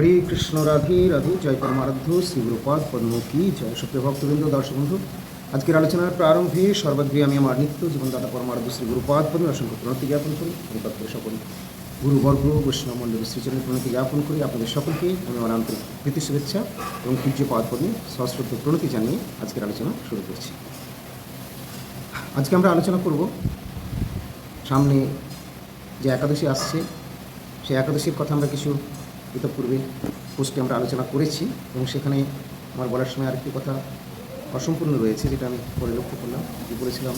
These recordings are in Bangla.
হরে কৃষ্ণ রাধে রাধে, জয় পরমারাধ্য শ্রী গুরুপাদ পদ্ম কি জয় সুপ্রিয় ভক্তবৃন্দ, দর্শক বন্ধু। আজকের আলোচনার প্রারম্ভে সর্বাগ্রে আমি আমার নিত্য জীবনদাতা পরমারাধ্য শ্রী গুরুপাদ পদ্ম অসংখ্য প্রণতি জ্ঞাপন করি। গুরুপাদ করে সকল গুরুবর্গ, বৈষ্ণব মণ্ডলের শ্রীচরণের প্রণতি জ্ঞাপন করি। আপনাদের সকলকে আমি আমার আন্তরিক প্রীতি শুভেচ্ছা এবং পূজ্য পাদ পদ্মে সশ্রদ্ধ প্রণতি জানিয়ে আজকের আলোচনা শুরু করছি। আজকে আমরা আলোচনা করব, সামনে যে একাদশী আসছে, সেই একাদশীর কথা আমরা কিছু ইতিপূর্বে পোস্টে আমরা আলোচনা করেছি এবং সেখানে আমার বলার সময় আরেকটি কথা অসম্পূর্ণ রয়েছে, যেটা আমি পরে লক্ষ্য করলাম। যে বলেছিলাম?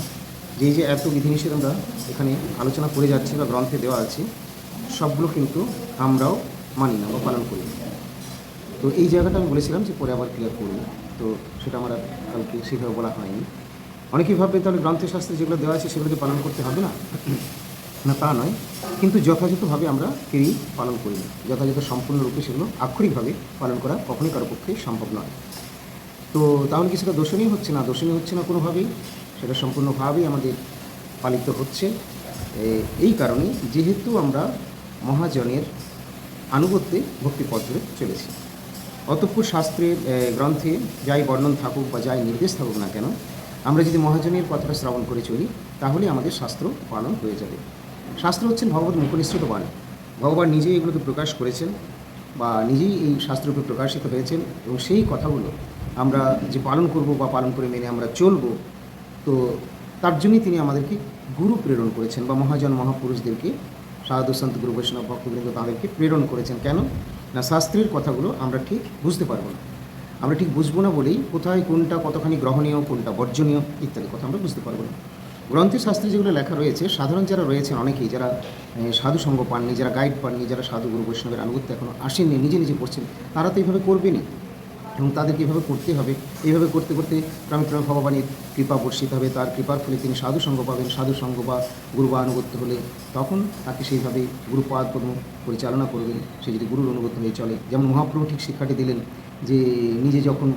যে যে এত বিধিনিষেধ আমরা এখানে আলোচনা করে যাচ্ছি বা গ্রন্থে দেওয়া আছে, সবগুলো কিন্তু আমরাও মানি না বা পালন করি। তো এই জায়গাটা আমি বলেছিলাম যে পরে আবার ক্লিয়ার করব। তো সেটা আমার কালকে সেভাবে বলা হয়নি। অনেকেই ভাববে তাহলে গ্রন্থশাস্ত্রে যেগুলো দেওয়া আছে সেগুলোকে পালন করতে হবে না? না, তা নয়। কিন্তু যথাযথভাবে আমরা কেউই পালন করি না। যথাযথ সম্পূর্ণরূপে সেগুলো আক্ষরিকভাবে পালন করা কখনোই কারও পক্ষে সম্ভব নয়। তো তাহলে কি সেটা দোষণীয় হচ্ছে না? দোষণীয় হচ্ছে না কোনোভাবেই? সেটা সম্পূর্ণভাবেই আমাদের পালিত হচ্ছে। এই কারণে যেহেতু আমরা মহাজনের আনুগত্যে ভক্তিপথ ধরে চলেছি। অতঃপর শাস্ত্রের গ্রন্থে যাই বর্ণন থাকুক বা যাই নির্দেশ থাকুক না কেন, আমরা যদি মহাজনের কথাটা শ্রবণ করে চলি, তাহলে আমাদের শাস্ত্র পালন হয়ে যাবে। শাস্ত্র হচ্ছেন ভগবত মুখনিসৃত বাণী। ভগবান নিজেই এগুলোকে প্রকাশ করেছেন বা নিজেই এই শাস্ত্ররূপে প্রকাশিত হয়েছেন এবং সেই কথাগুলো আমরা যে পালন করব বা পালন করে মেনে আমরা চলব, তো তার জন্যই তিনি আমাদেরকে গুরু প্রেরণ করেছেন বা মহাজন মহাপুরুষদেরকে, সাধু সন্ত গুরু বৈষ্ণব ভক্তবৃন্দ তাদেরকে প্রেরণ করেছেন। কেন? না, শাস্ত্রের কথাগুলো আমরা ঠিক বুঝতে পারব না। আমরা ঠিক বুঝব না বলেই কোথায় কোনটা কতখানি গ্রহণীয়, কোনটা বর্জনীয় ইত্যাদি কথা আমরা বুঝতে পারব না। গ্রন্থের শাস্ত্রে যেগুলো লেখা রয়েছে, সাধারণ যারা রয়েছেন অনেকেই, যারা সাধু সঙ্গ পাননি, যারা গাইড পাননি, যারা সাধু গুরু বৈষ্ণবের আনুগত্য এখনও আসেননি, নিজে নিজে পড়ছেন, তারা তো এইভাবে করবেনই। এবং তাদেরকে এইভাবে করতে হবে। এইভাবে করতে করতে ক্রমে ভগবানের কৃপা বর্ষিত হবে, তার কৃপার ফলে তিনি সাধু সঙ্গ পাবেন, সাধু সঙ্গ বা গুরু বা আনুগত্য হলে তখন তাকে সেইভাবে গুরুপাদ পদ্ম পরিচালনা করবেন। সে যদি গুরুর অনুগত হয়ে চলে, যেমন মহাপ্রভু ঠিক শিক্ষাটি দিলেন যে, নিজে যখন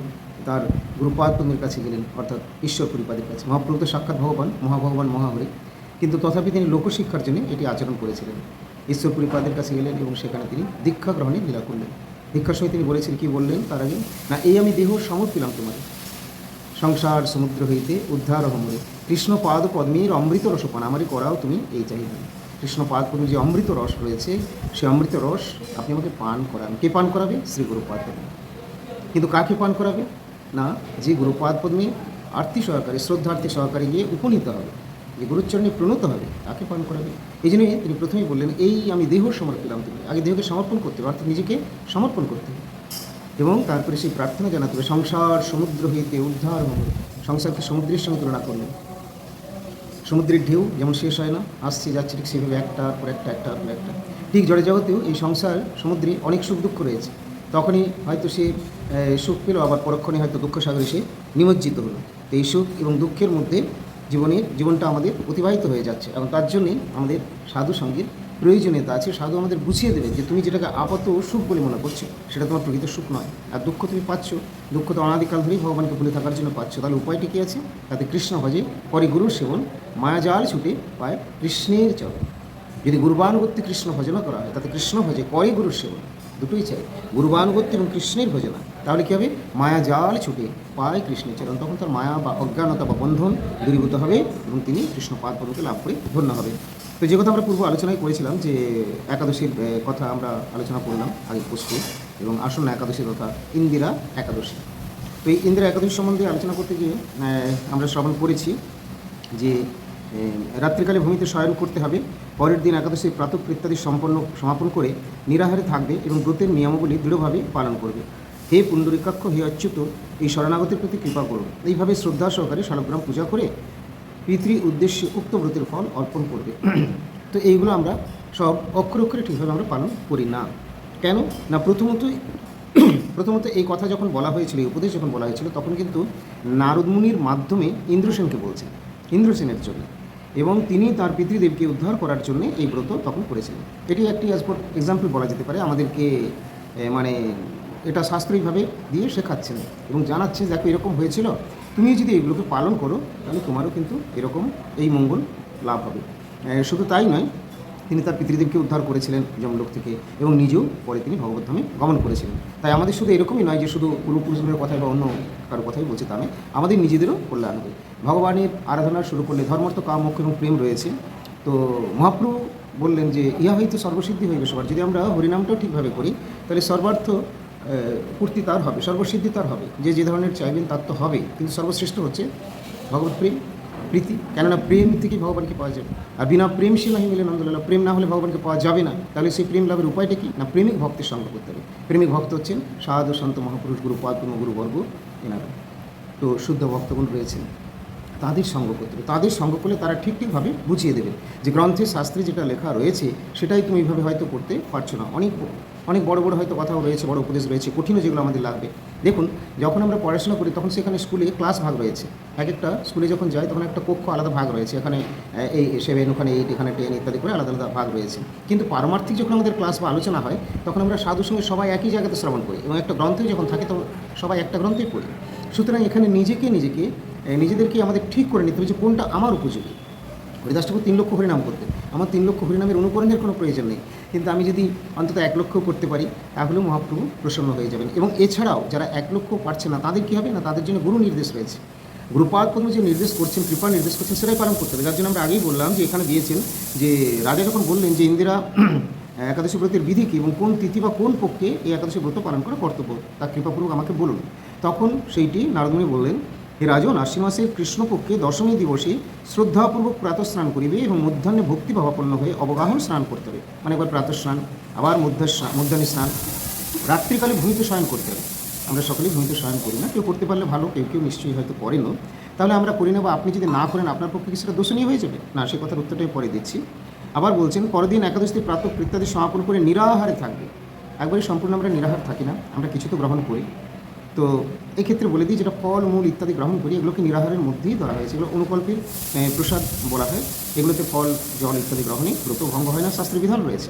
তার গুরুপাদ পদ্মের কাছে গেলেন, অর্থাৎ ঈশ্বর পরিপাদের কাছে। মহাপ্রভু তো সাক্ষাৎ ভগবান, মহাভগবান মহাহরি কিন্তু তথাপি তিনি লোকশিক্ষার জন্য এটি আচরণ করেছিলেন। ঈশ্বর পরিপাদের কাছে গেলেন এবং সেখানে তিনি দীক্ষা গ্রহণে লীলা করলেন। দীক্ষার সময় তিনি বলেছেন, কি বললেন? তার আগে, না, এই আমি দেহ সমর্পিলাম তোমার সংসার সমুদ্র হইতে উদ্ধার হমরে কৃষ্ণ পাদ পদ্মীর অমৃত রসপান আমারই করাও তুমি এই চাহিদা। কৃষ্ণ পাদ পদ্মীর যে অমৃত রস রয়েছে সেই অমৃত রস আপনি আমাকে পান করান। কে পান করাবে? শ্রী পদ্মী। কিন্তু কাকে পান করাবে? না যে গুরুপাদ পদ্মে আর্থি সহকারী, শ্রদ্ধার্থী সহকারে গিয়ে উপনীত হবে, যে গুরুচরণে প্রণত হবে, তাকে পান করাবে। এই জন্যই তিনি প্রথমেই বললেন, এই আমি দেহ সমর্পিলাম তুমি আগে দেহকে সমর্পণ করতে হবে, অর্থাৎ নিজেকে সমর্পণ করতে হবে। এবং তারপরে সেই প্রার্থনা জানাতে হবে, সংসার সমুদ্র হইতে উদ্ধার হবে সংসারকে সমুদ্রের সঙ্গে তুলনা করলেন। সমুদ্রের ঢেউ যেমন শেষ হয় না, আসছে, যাচ্ছে, ঠিক সেভাবে একটার পর একটা, একটার পর একটা। ঠিক জড়ে জগতেও এই সংসার সমুদ্রে অনেক সুখ দুঃখ রয়েছে। তখনই হয়তো সে সুখ পেল, আবার পরক্ষণে হয়তো দুঃখ সাগরে সে নিমজ্জিত হলো। তো এই সুখ এবং দুঃখের মধ্যে জীবনের জীবনটা আমাদের অতিবাহিত হয়ে যাচ্ছে এবং তার জন্যই আমাদের সাধু সঙ্গীর প্রয়োজনীয়তা আছে। সাধু আমাদের বুঝিয়ে দেবে যে তুমি যেটাকে আপাত সুখ বলে মনে করছ, সেটা তোমার প্রকৃত সুখ নয়। আর দুঃখ তুমি পাচ্ছ, দুঃখ তো অনাদিকাল ধরেই ভগবানকে ভুলে থাকার জন্য পাচ্ছ। তাহলে উপায়টি কী আছে? তাতে কৃষ্ণ ভজে পরে গুরুর সেবন মায়া মায়াজাল ছুটে পায় কৃষ্ণের চরণ। যদি গুরুবানুগত্য কৃষ্ণ ভজনা করা হয়, তাতে কৃষ্ণ ভজে করে গুরুর সেবন। দুটোই চাই। গুরুবানুগত্য এবং কৃষ্ণের ভজনা। তাহলে কী হবে? মায়া জাল ছুটে পায় কৃষ্ণের চরণ। তখন তার মায়া বা অজ্ঞানতা বা বন্ধন দূরীভূত হবে এবং তিনি কৃষ্ণ পাদ পদকে লাভ করে ধন্য হবে। তো যে কথা আমরা পূর্ব আলোচনায় করেছিলাম যে একাদশীর কথা আমরা আলোচনা করলাম আগে পোস্টে এবং আসন্ন একাদশীর কথা ইন্দিরা একাদশী। তো এই ইন্দিরা একাদশী সম্বন্ধে আলোচনা করতে গিয়ে আমরা শ্রবণ করেছি যে রাত্রিকালে ভূমিতে শয়ন করতে হবে। পরের দিন একাদশীর প্রাতক ইত্যাদি সম্পন্ন, সমাপন করে নিরাহারে থাকবে এবং ব্রতের নিয়মাবলী দৃঢ়ভাবে পালন করবে। হে পুণ্ডরিকাক্ষ, হে অচ্যুত, এই শরণাগতের প্রতি কৃপা করুন। এইভাবে শ্রদ্ধা সহকারে শালগ্রাম পূজা করে পিতৃ উদ্দেশ্যে উক্ত ব্রতের ফল অর্পণ করবে। তো এইগুলো আমরা সব অক্ষরে অক্ষরে ঠিকভাবে আমরা পালন করি না। কেন? না প্রথমতই প্রথমত এই কথা যখন বলা হয়েছিল, এই উপদেশ যখন বলা হয়েছিল, তখন কিন্তু নারদমুনির মাধ্যমে ইন্দ্রসেনকে বলছেন ইন্দ্রসেনের জন্য। এবং তিনি তার পিতৃদেবকে উদ্ধার করার জন্য এই ব্রত তখন করেছিলেন এটি একটি অ্যাজ ফর এক্সাম্পল বলা যেতে পারে, আমাদেরকে মানে এটা শাস্ত্রীয়ভাবে দিয়ে শেখাচ্ছেন এবং জানাচ্ছে দেখো, এরকম হয়েছিল তুমি যদি এগুলোকে পালন করো, তাহলে তোমারও কিন্তু এরকম এই মঙ্গল লাভ হবে। শুধু তাই নয় তিনি তার পিতৃদেবকে উদ্ধার করেছিলেন যমলোক থেকে এবং নিজেও পরে তিনি ভগবত ধামে গমন করেছিলেন। তাই আমাদের শুধু এরকমই নয় যে শুধু পূর্বপুরুষদের কথাই বা অন্য কারও কথাই বলছে তা আমাদের নিজেদেরও কল্যাণ হবে। ভগবানের আরাধনা শুরু করলে ধর্মার্থ কাম এবং প্রেম রয়েছে। তো মহাপ্রভু বললেন যে, ইহা হয়তো সর্বসিদ্ধি হইবে সবার। যদি আমরা হরিনামটাও ঠিকভাবে করি, তাহলে সর্বার্থ পূর্তি তার হবে, সর্বসিদ্ধি তার হবে। যে যে ধরনের চাইবেন তার তো হবে কিন্তু সর্বশ্রেষ্ঠ হচ্ছে ভগবত প্রেম প্রীতি, কেননা প্রেম থেকে ভগবানকে পাওয়া যাবে। আর বিনা প্রেম সে নাহি মিলে নন্দলালা প্রেম না হলে ভগবানকে পাওয়া যাবে না। তাহলে সেই প্রেম লাভের উপায়টা কি? না প্রেমিক ভক্তের সঙ্গ করতে হবে। প্রেমিক ভক্ত হচ্ছেন সাধু, সন্ত, মহাপুরুষ, গুরু পাদপূর্ণ গুরুবর্গ এনারা। তো শুদ্ধ ভক্তগণ রয়েছেন, তাদের সঙ্গ করতে হবে। তাদের সঙ্গ করলে তারা ঠিক ঠিকভাবে বুঝিয়ে দেবে যে গ্রন্থে শাস্ত্রে যেটা লেখা রয়েছে, সেটাই তুমি এইভাবে হয়তো করতে পারছ না। অনেক অনেক বড় বড় হয়তো কথাও রয়েছে, বড় উপদেশ রয়েছে, কঠিনও যেগুলো আমাদের লাগবে। দেখুন যখন আমরা পড়াশোনা করি, তখন সেখানে স্কুলে ক্লাস ভাগ রয়েছে। এক একটা স্কুলে যখন যাই তখন একটা কক্ষ আলাদা ভাগ রয়েছে। এখানে এই সেভেন ওখানে এইট এখানে টেন ইত্যাদি করে আলাদা আলাদা ভাগ রয়েছে। কিন্তু পারমার্থিক যখন আমাদের ক্লাস বা আলোচনা হয়, তখন আমরা সাধুর সঙ্গে সবাই একই জায়গাতে শ্রবণ করি এবং একটা গ্রন্থে যখন থাকে, তখন সবাই একটা গ্রন্থেই পড়ি। সুতরাং এখানে নিজেকে নিজেকে নিজেদেরকে আমাদের ঠিক করে নিতে হবে যে কোনটা আমার উপযোগী। হরিদাস ঠাকুর তিন লক্ষ হরিনাম করতেন। আমার তিন লক্ষ হরিনামের অনুকরণের কোনো প্রয়োজন নেই। কিন্তু আমি যদি অন্তত এক লক্ষ করতে পারি তাহলেও মহাপ্রভু প্রসন্ন হয়ে যাবেন। এবং এছাড়াও যারা এক লক্ষ পারছে না, তাদের কী হবে না? তাদের জন্য গুরু নির্দেশ রয়েছে। গুরুপাদ পদ্ম যে নির্দেশ করছেন, কৃপা নির্দেশ করছেন, সেটাই পালন করতে হবে। যার জন্য আমরা আগেই বললাম যে, এখানে দিয়েছেন যে, রাজা যখন বললেন যে, ইন্দিরা একাদশী ব্রতের বিধি কী এবং কোন তিথি বা কোন পক্ষে এই একাদশী ব্রত পালন করা কর্তব্য, তার কৃপাপূর্বক আমাকে বলুন। তখন সেইটি নারদমণি বললেন হে রাজন, আশ্বিন মাসের কৃষ্ণপক্ষে দশমী দিবসে শ্রদ্ধাপূর্বক প্রাতঃস্নান করিবে এবং মধ্যাহ্নে ভক্তিভাবাপন্ন হয়ে অবগাহন স্নান করতে হবে। মানে একবার প্রাতঃস্নান, আবার মধ্য মধ্যাহ্নে স্নান, রাত্রিকালে ভূমিতে শয়ন করতে হবে। আমরা সকলেই ভূমিতে শয়ন করি না, কেউ করতে পারলে ভালো, কেউ কেউ নিশ্চয়ই হয়তো করেনও। তাহলে আমরা করি না বা আপনি যদি না করেন, আপনার পক্ষে কি সেটা দোষণীয় হয়ে যাবে? না, সে কথার উত্তরটাই পরে দিচ্ছি। আবার বলছেন, পরদিন একাদশী প্রাতঃ ইত্যাদি সমাপন করে নিরাহারে থাকবে। একবারই সম্পূর্ণ আমরা নিরাহার থাকি না, আমরা কিছু তো গ্রহণ করি। তো এক্ষেত্রে বলে দিই যেটা ফল, মূল ইত্যাদি গ্রহণ করি, এগুলোকে নিরাহারের মধ্যেই ধরা হয়েছে। এগুলো অনুকল্পের প্রসাদ বলা হয়। এগুলোতে ফল, জল ইত্যাদি গ্রহণে ব্রত ভঙ্গ হয় না শাস্ত্রের বিধান রয়েছে।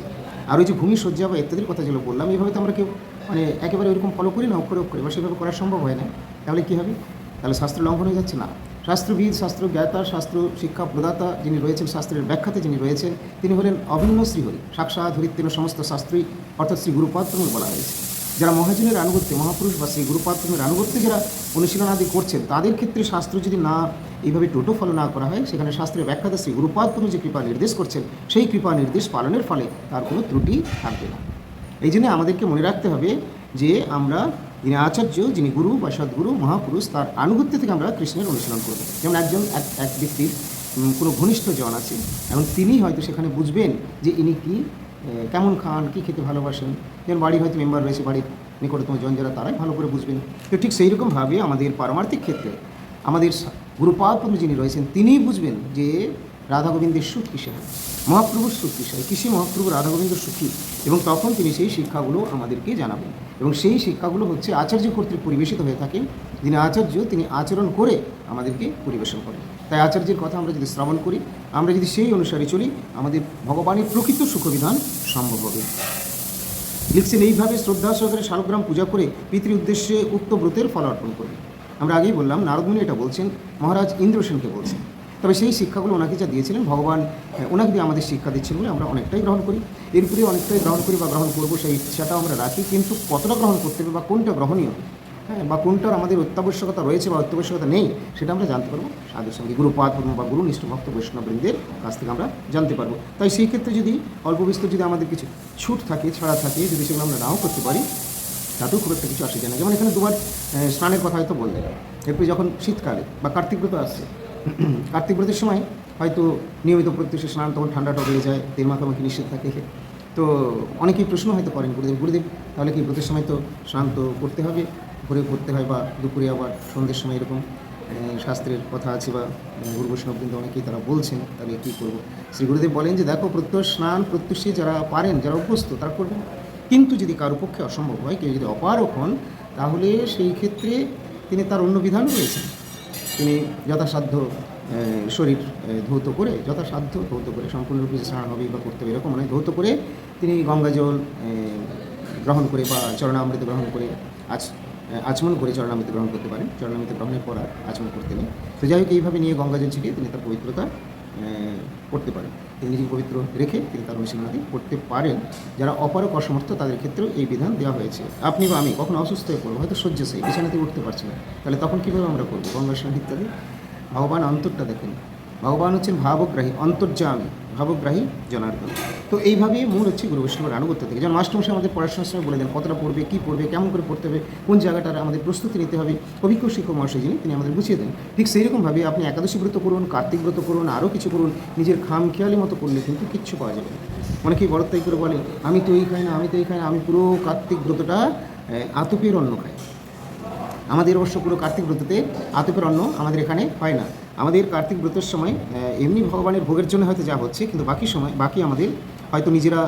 আর ওই যে ভূমি সজ্জা বা ইত্যাদির কথা যেগুলো বললাম, এইভাবে তো আমরা কেউ মানে একেবারে ওইরকম ফলো করি না, অক্ষরে অক্ষরে, বা সেভাবে করা সম্ভব হয় না। তাহলে কী হবে? তাহলে শাস্ত্র লঙ্ঘন হয়ে যাচ্ছে না। শাস্ত্রবিদ শাস্ত্র জ্ঞাতা শাস্ত্র শিক্ষা প্রদাতা যিনি রয়েছেন, শাস্ত্রের ব্যাখ্যাতে যিনি রয়েছেন, তিনি হলেন অভিন্ন শ্রীহরি সাক্ষাৎ হরিত্বেন সমস্ত শাস্ত্রই অর্থাৎ শ্রী গুরুপাত্রমে বলা হয়েছে। যারা মহাজনের আনুগত্যে, মহাপুরুষ বা শ্রী গুরুপাত্রমের আনুগত্যে যারা অনুশীলন আদি করছেন, তাদের ক্ষেত্রে শাস্ত্র যদি না এইভাবে টোটো ফলো না করা হয়, সেখানে শাস্ত্রের ব্যাখ্যাতে শ্রী গুরুপাত্রমে যে কৃপা নির্দেশ করছেন, সেই কৃপা নির্দেশ পালনের ফলে তার কোনো ত্রুটি থাকবে না। এই জন্য আমাদেরকে মনে রাখতে হবে যে আমরা যিনি আচার্য, যিনি গুরু বা সদ্গুরু, মহাপুরুষ, তার আনুগত্য থেকে আমরা কৃষ্ণের অনুশীলন করব। যেমন একজন, এক এক ব্যক্তির কোনো ঘনিষ্ঠ জন আছে, এবং তিনি হয়তো সেখানে বুঝবেন যে ইনি কি কেমন খান, কী খেতে ভালোবাসেন। যেমন বাড়ির হয়তো মেম্বার রয়েছে বাড়ির নিকটতম জন যারা, তারাই ভালো করে বুঝবেন। তো ঠিক সেই রকমভাবে আমাদের পারমার্থিক ক্ষেত্রে আমাদের গুরুপাদপদ্ম যিনি রয়েছেন, তিনিই বুঝবেন যে রাধা গোবিন্দের সুখ কিসে মহাপ্রভুর সুখ কিসে হয় কিসে মহাপ্রভু রাধা গোবিন্দ সুখী এবং তখন তিনি সেই শিক্ষাগুলো আমাদেরকে জানাবেন। এবং সেই শিক্ষাগুলো হচ্ছে আচার্য কর্তৃক পরিবেশিত হয়ে থাকে, যিনি আচার্য, তিনি আচরণ করে আমাদেরকে পরিবেশন করেন। তাই আচার্যের কথা আমরা যদি শ্রবণ করি, আমরা যদি সেই অনুসারে চলি, আমাদের ভগবানের প্রকৃত সুখবিধান সম্ভব হবে। লিখছেন এইভাবে শ্রদ্ধা সহকারে শালগ্রাম পূজা করে পিতৃ উদ্দেশ্যে উক্ত ব্রতের ফল অর্পণ করবে। আমরা আগেই বললাম নারদমুনি এটা বলছেন মহারাজ ইন্দ্রসেনকে বলছেন। তবে সেই শিক্ষাগুলো ওনাকে যা দিয়েছিলেন ভগবান আহ, ওনাকে দিয়ে আমাদের শিক্ষা দিচ্ছেন বলে আমরা অনেকটাই গ্রহণ করি। এরপরে অনেকটাই গ্রহণ করি বা গ্রহণ করব সেই ইচ্ছাটাও আমরা রাখি কিন্তু কতটা গ্রহণ করতে হবে বা কোনটা গ্রহণীয় হ্যাঁ বা কোনটার আমাদের অত্যাবশ্যকতা রয়েছে বা অত্যাবশ্যকতা নেই, সেটা আমরা জানতে পারব। সাধুর সঙ্গে গুরুপাদ বা গুরু, নিষ্ঠ ভক্ত, বৈষ্ণববৃন্দের কাছ থেকে আমরা জানতে পারব। তাই সেই ক্ষেত্রে যদি অল্প বিস্তর যদি আমাদের কিছু ছুট থাকে, ছাড়া থাকে, যদি সেগুলো আমরা নাও করতে পারি, তাতেও খুব একটা কিছু আসে যায় না। যেমন এখানে দুবার স্নানের কথা হয়তো বললেন এরপরে যখন শীতকালে বা কার্তিক ব্রত আসছে, কার্তিক ব্রতের সময় হয়তো নিয়মিত প্রত্যুষে স্নান, তখন ঠান্ডাটা বেড়ে যায়, তেল মাখামাখি নিষেধ থাকে। তো অনেকেই প্রশ্ন হয়তো করেন, গুরুদেব গুরুদেব, তাহলে কি ব্রতের সময় তো স্নান তো করতে হবে? ভোরে করতে হয় বা দুপুরে আবার সন্ধ্যের সময় এরকম শাস্ত্রের কথা আছে বা গুরু বৈষ্ণববৃন্দ অনেকেই তারা বলছেন তাহলে কী করব? শ্রী গুরুদেব বলেন যে দেখো প্রত্যয় স্নান প্রত্যুষে যারা পারেন যারা অভ্যস্ত তারা করবেন। কিন্তু যদি কারও পক্ষে অসম্ভব হয় কেউ যদি অপারক হন তাহলে সেই ক্ষেত্রে তিনি তার অন্য বিধান রয়েছেন। তিনি যথাসাধ্য শরীর ধৌত করে যথাসাধ্য ধৌত করে সম্পূর্ণরূপে যে স্নান হবে বা করতে হবে এরকম নয় ধৌত করে তিনি গঙ্গাজল আহ, গ্রহণ করে বা চরণামৃত গ্রহণ করে আহ, আচমন করে চরণামৃত গ্রহণ করতে পারেন। চরণামৃত গ্রহণের পর আর আচমন করতে নেই। তো যাই হোক, এইভাবে নিয়ে গঙ্গাজল ছিটিয়ে তিনি তার পবিত্রতা করতে পারেন। তিনি নিজেকে পবিত্র রেখে তিনি তার অনুশীলনাদি করতে পারেন। যারা অপারক অসমর্থ, তাদের ক্ষেত্রেও এই বিধান দেওয়া হয়েছে। আপনি বা আমি কখনো অসুস্থ হয়ে পড়ব, হয়তো শয্যাশায়ী বিছানাতে উঠতে পারছি না। তাহলে তখন কীভাবে আমরা করব? গঙ্গা স্নান ইত্যাদি? ভগবান অন্তরটা দেখেন। ভগবান হচ্ছেন ভাবগ্রাহী, অন্তর্যামী। ভাবগ্রাহী জনার্দন। তো এইভাবেই মূল হচ্ছে গুরু বৈষ্ণবের আনুগত্য থেকে। যেমন মাস্টারমশাই আমাদের পড়াশোনার সময় বলে দেন কতটা পড়বে, কী পড়বে, কেমন করে পড়তে হবে, কোন জায়গাটার আমাদের প্রস্তুতি নিতে হবে। অভিজ্ঞ শিক্ষক মহাশয় যিনি, তিনি আমাদের বুঝিয়ে দেন। ঠিক সেই রকমভাবে আপনি একাদশী ব্রত করুন, কার্তিক ব্রত করুন, আরও কিছু করুন, নিজের খাম খেয়ালি মতো করলে কিন্তু কিচ্ছু পাওয়া যাবে না। অনেকেই বড়তাই করে বলে, আমি তো এই খাই না, আমি তো এই খাই না, আমি পুরো কার্তিক ব্রতটা আতপের অন্ন খাই। আমাদের অবশ্য পুরো কার্তিক ব্রততে আতপের অন্ন আমাদের এখানে হয় না। আমাদের কার্তিক ব্রতের সময় এমনি ভগবানের ভোগের জন্য হয়তো যা হচ্ছে, কিন্তু বাকি সময়, বাকি আমাদের হয়তো নিজেরা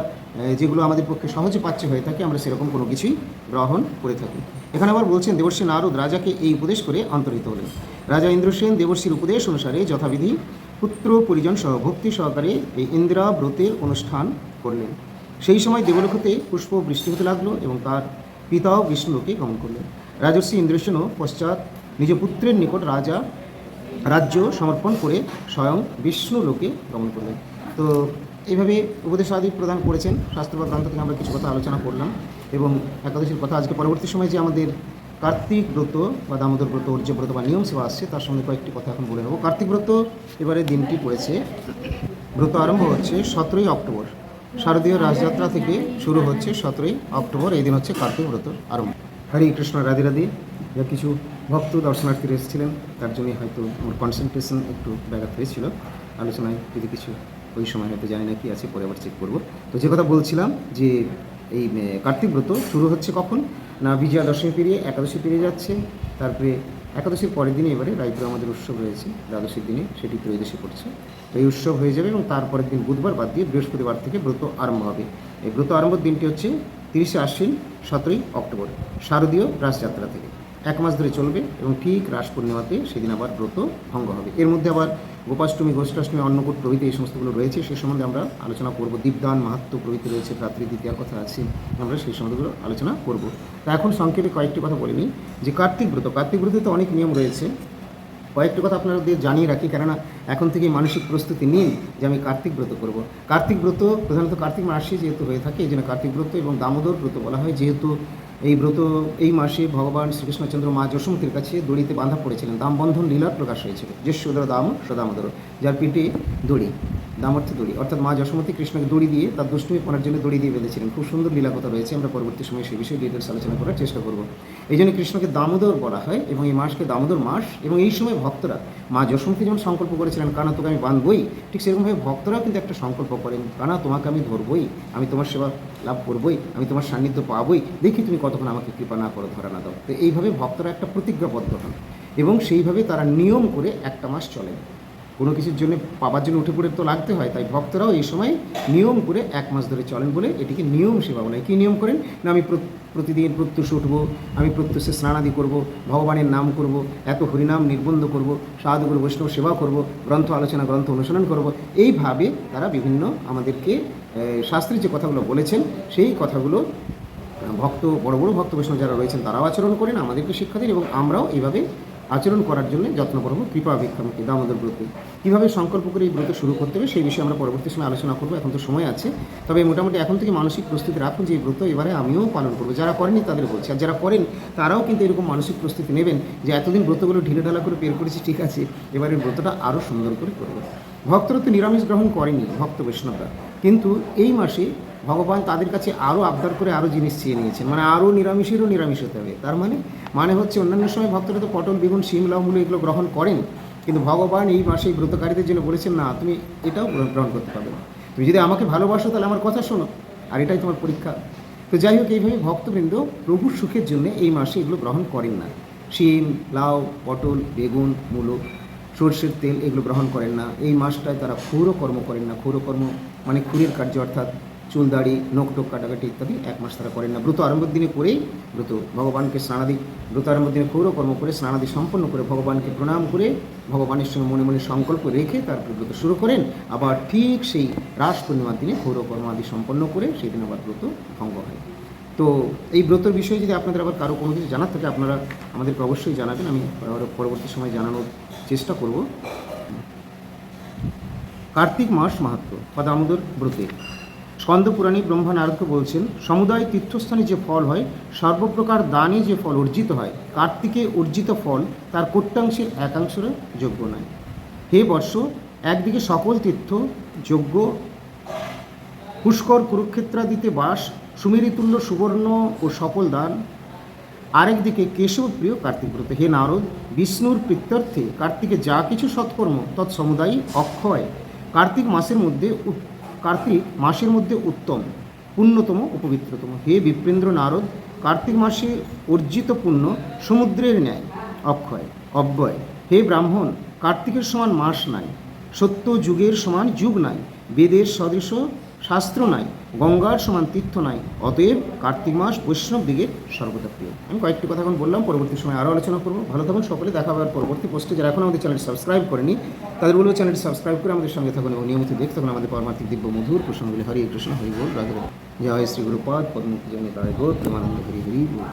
যেগুলো আমাদের পক্ষে সহজে পাচ্ছে হয়ে থাকে, আমরা সেরকম কোনো কিছুই গ্রহণ করে থাকি। এখানে আবার বলছেন, দেবর্ষী নারদ রাজাকে এই উপদেশ করে অন্তর্হিত হলেন। রাজা ইন্দ্রসেন দেবর্ষীর উপদেশ অনুসারে যথাবিধি পুত্র পরিজন সহ ভক্তি সহকারে এই ইন্দিরা ব্রতের অনুষ্ঠান করলেন। সেই সময় দেবলোকতে পুষ্প বৃষ্টি হতে লাগল এবং তার পিতাও বিষ্ণুকে গমন করলেন। রাজর্ষি ইন্দ্রসেনও পশ্চাৎ নিজ পুত্রের নিকট রাজা, রাজ্য সমর্পণ করে স্বয়ং বিষ্ণু লোকে গমন করলেন। তো এইভাবে উপদেশ আদি প্রদান করেছেন শাস্ত্র গ্রন্থ থেকে আমরা কিছু কথা আলোচনা করলাম এবং একাদশীর কথা আজকে পরবর্তী সময় যে আমাদের কার্তিক ব্রত বা দামোদর ব্রত ব্রত বা নিয়ম সেবা আসছে, তার সঙ্গে কয়েকটি কথা এখন বলে নেব। কার্তিক ব্রত এবারে দিনটি পড়েছে, ব্রত আরম্ভ হচ্ছে সতেরোই অক্টোবর। শারদীয় রাজযাত্রা থেকে শুরু হচ্ছে সতেরোই অক্টোবর, এই দিন হচ্ছে কার্তিক ব্রত আরম্ভ। হরে কৃষ্ণ, রাধে রাধে। যা কিছু ভক্ত দর্শনার্থী এসেছিলেন, তার জন্য হয়তো আমার কনসেন্ট্রেশন একটু ব্যাঘাত হয়েছিল। আলোচনায় যদি কিছু ওই সময় হয়তো জানি না কি আছে, পরে আবার চেক করব। তো যে কথা বলছিলাম যে এই কার্তিক ব্রত শুরু হচ্ছে কখন? না বিজয়া দশমী পেরিয়ে একাদশী পেরিয়ে যাচ্ছে। তারপরে একাদশীর পরের দিনে এবারে রায়পুরে আমাদের উৎসব রয়েছে, দ্বাদশীর দিনে সেটি ত্রয়োদশী পড়ছে। তো এই উৎসব হয়ে যাবে এবং তারপরের দিন বুধবার বাদ দিয়ে বৃহস্পতিবার থেকে ব্রত আরম্ভ হবে। এই ব্রত আরম্ভের দিনটি হচ্ছে তিরিশে আশ্বিন, সতেরোই অক্টোবর, শারদীয় রাসযাত্রা থেকে। এক মাস ধরে চলবে এবং ঠিক রাস পূর্ণিমাতে সেদিন আবার ব্রত ভঙ্গ হবে। এর মধ্যে আবার গোপাষ্টমী, গোষ্ঠাষ্টমী, অন্নকূট প্রভৃতি এই সমস্তগুলো রয়েছে। সে সম্বন্ধে আমরা আলোচনা করব। দীপদান, মাহাত্ম প্রভৃতি রয়েছে, রাত্রি দ্বিতীয়ার কথা আছে, আমরা সেই সম্বন্ধেগুলো আলোচনা করব। তা এখন সংক্ষেপে কয়েকটি কথা বলে নিই। যে কার্তিক ব্রত, কার্তিক ব্রতে তো অনেক নিয়ম রয়েছে। কয়েকটি কথা আপনাদের জানিয়ে রাখি, কেননা এখন থেকে মানসিক প্রস্তুতি নিন যে আমি কার্তিক ব্রত করব। কার্তিক ব্রত, প্রধানত কার্তিক মাসে যেহেতু হয়ে থাকে, এই জন্য কার্তিক ব্রত এবং দামোদর ব্রত বলা হয়। যেহেতু এই ব্রত, এই মাসে ভগবান শ্রীকৃষ্ণচন্দ্র মা যশমতির কাছে দড়িতে বাঁধা পড়েছিলেন দামবন্ধন লীলার প্রকাশ হয়েছিল। যে সুদর দাম সদামোদর। যার পিঠে দড়ি, দামর্থ দড়ি, অর্থাৎ মা যশোমতী কৃষ্ণকে দড়ি দিয়ে তার দুষ্টুমি পড়ার জন্য দড়ি দিয়ে বেঁধেছিলেন। খুব সুন্দর লীলা কথা রয়েছে, আমরা পরবর্তী সময়ে সেই বিষয়ে ডিটেলস আলোচনা করার চেষ্টা করব। এই জন্য কৃষ্ণকে দামোদর বলা হয় এবং এই মাসকে দামোদর মাস এবং এই সময় ভক্তরা, মা যশোমতী যেমন সংকল্প করেছিলেন, কানা তোকে আমি বাঁধবই, ঠিক সেরকমভাবে ভক্তরাও কিন্তু একটা সংকল্প করেন, কানা তোমাকে আমি ধরবই, আমি তোমার সেবা লাভ করবই, আমি তোমার সান্নিধ্য পাবই, দেখি তুমি কতক্ষণ আমাকে কৃপা না করো, ধরা না দাও। তো এইভাবে ভক্তরা একটা প্রতিজ্ঞাবদ্ধ হন এবং সেইভাবে তারা নিয়ম করে একটা মাস চলেন। কোনো কিছুর জন্য পাবার জন্য উঠে পড়ে তো লাগতে হয়, তাই ভক্তরাও এই সময় নিয়ম করে এক মাস ধরে চলেন বলে এটিকে নিয়ম সেবা বলে। কী নিয়ম করেন? না, আমি প্রতিদিন প্রত্যুষে উঠবো, আমি প্রত্যুষে স্নানাদি করব, ভগবানের নাম করব, এত হরিনাম নির্বন্ধ করব, সাধুগুরু বৈষ্ণব সেবা করব, গ্রন্থ আলোচনা, গ্রন্থ অনুসরণ করব। এইভাবে তারা বিভিন্ন আমাদেরকে শাস্ত্রীর যে কথাগুলো বলেছেন, সেই কথাগুলো ভক্ত, বড় বড় ভক্ত বৈষ্ণব যারা রয়েছেন তারাও আচরণ করেন, আমাদেরকে শিক্ষা দেন এবং আমরাও এইভাবে আচরণ করার জন্য যত্ন করব, কৃপা ভিক্ষামুখী দামোদর ব্রতে। কীভাবে সংকল্প করে এই ব্রত শুরু করতে হবে, সেই বিষয়ে আমরা পরবর্তী সময় আলোচনা করব, এখন তো সময় আছে। তবে মোটামুটি এখন থেকে মানসিক প্রস্তুতি রাখুন যে এই ব্রত এবারে আমিও পালন করব। যারা করেনি তাদের বলছি, আর যারা করেন, তারাও কিন্তু এরকম মানসিক প্রস্তুতি নেবেন যে এতদিন ব্রতগুলো ঢিলে ঢালা করে বের করেছি, ঠিক আছে, এবারের ব্রতটা আরও সুন্দর করে করব। ভক্তরা তো নিরামিষ গ্রহণ করেনি, ভক্ত বৈষ্ণবরা। কিন্তু এই মাসে ভগবান তাদের কাছে আরও আবদার করে আরও জিনিস চেয়ে নিয়েছেন। মানে আরও নিরামিষেরও নিরামিষ হতে হবে। তার মানে মানে হচ্ছে অন্যান্য সময় ভক্তরা তো পটল, বেগুন, শিম লাউ মূলো এগুলো গ্রহণ করেন, কিন্তু ভগবান এই মাসে ব্রতকারীদের জন্য বলেছেন, না, তুমি এটাও গ্রহণ করতে পারবে না। তুমি যদি আমাকে ভালোবাসো, তাহলে আমার কথা শোনো, আর এটাই তোমার পরীক্ষা। তো যাই হোক, এইভাবে ভক্তবৃন্দ প্রভুর সুখের জন্য এই মাসে এগুলো গ্রহণ করেন না। শিম, লাউ, পটল, বেগুন, মূলো, সর্ষের তেল এগুলো গ্রহণ করেন না। এই মাসটায় তারা ক্ষুরও কর্ম করেন না। ক্ষুরও কর্ম মানে ক্ষুরের কার্য অর্থাৎ চুল দাড়ি নোক টোক কাটাকাটি ইত্যাদি এক মাস তারা করেন না। ব্রত আরম্ভের দিনে করেই ব্রত। ভগবানকে স্নানাদি, ব্রত আরম্ভের দিনে ক্ষৌর কর্ম করে স্নানাদি সম্পন্ন করে ভগবানকে প্রণাম করে ভগবানের সঙ্গে মনে মনে সংকল্প রেখে তারপর ব্রত শুরু করেন। আবার ঠিক সেই রাস পূর্ণিমার দিনে ক্ষৌর কর্ম আদি সম্পন্ন করে সেই দিন আবার ব্রত ভঙ্গ হয়। তো এই ব্রতের বিষয়ে যদি আপনাদের আবার কারও কোনো কিছু জানার থাকে, আপনারা আমাদেরকে অবশ্যই জানাবেন। আমি পর- পরবর্তী সময় জানানোর চেষ্টা করব। কার্তিক মাস মাহাত্ম বা দামোদর ব্রতের স্কন্দ পুরাণী ব্রহ্মা নারদকে বলছেন, সমুদায় তীর্থস্থানে যে ফল হয়, সর্বপ্রকার দানে যে ফল অর্জিত হয়, কার্তিকে অর্জিত ফল তার কোট্যাংশের একাংশেরও যোগ্য নয়। হে বর্ষ, একদিকে সকল তীর্থ যোগ্য পুষ্কর কুরুক্ষেত্রাদিতে বাস, সুমেরিতুল্য সুবর্ণ ও সফল দান। আরেকদিকে কেশব প্রিয় কার্তিক ব্রত। হে নারদ, বিষ্ণুর প্রীত্যর্থে কার্তিকে যা কিছু সৎকর্ম তৎ তৎসমুদায়ী অক্ষয়। কার্তিক মাসের মধ্যে কার্তিক মাসের মধ্যে উত্তম পুণ্যতম উপবিত্রতম হে বিপ্রেন্দ্র নারদ, কার্তিক মাসে অর্জিত পুণ্য সমুদ্রের ন্যায়, অক্ষয়, অব্যয়। হে ব্রাহ্মণ, কার্তিকের সমান মাস নাই, সত্য যুগের সমান যুগ নাই, বেদের সদৃশ শাস্ত্র নাই, গঙ্গার সমান তীর্থ নাই, অতএব কার্তিক মাস বৈষ্ণব দিকে সর্বদা প্রিয় আমি কয়েকটি কথা এখন বললাম, পরবর্তী সময় আরও আলোচনা করব ভালো থাকুন সকলে, দেখা হওয়ার পরবর্তী পোস্টে যারা এখন আমাদের চ্যানেল সাবস্ক্রাইব করেনি, তাদের বলব চ্যানেলটি সাবস্ক্রাইব করে আমাদের সঙ্গে থাকুন এবং নিয়মিত দেখতে থাকুন আমাদের পরমার্থিক দিব্য মধুর প্রসঙ্গগুলি হরি কৃষ্ণ, হরি বল, রাধে। জয় শ্রী গুরুপাদ পদ্মী প্রেমানন্দ, হরি হরি।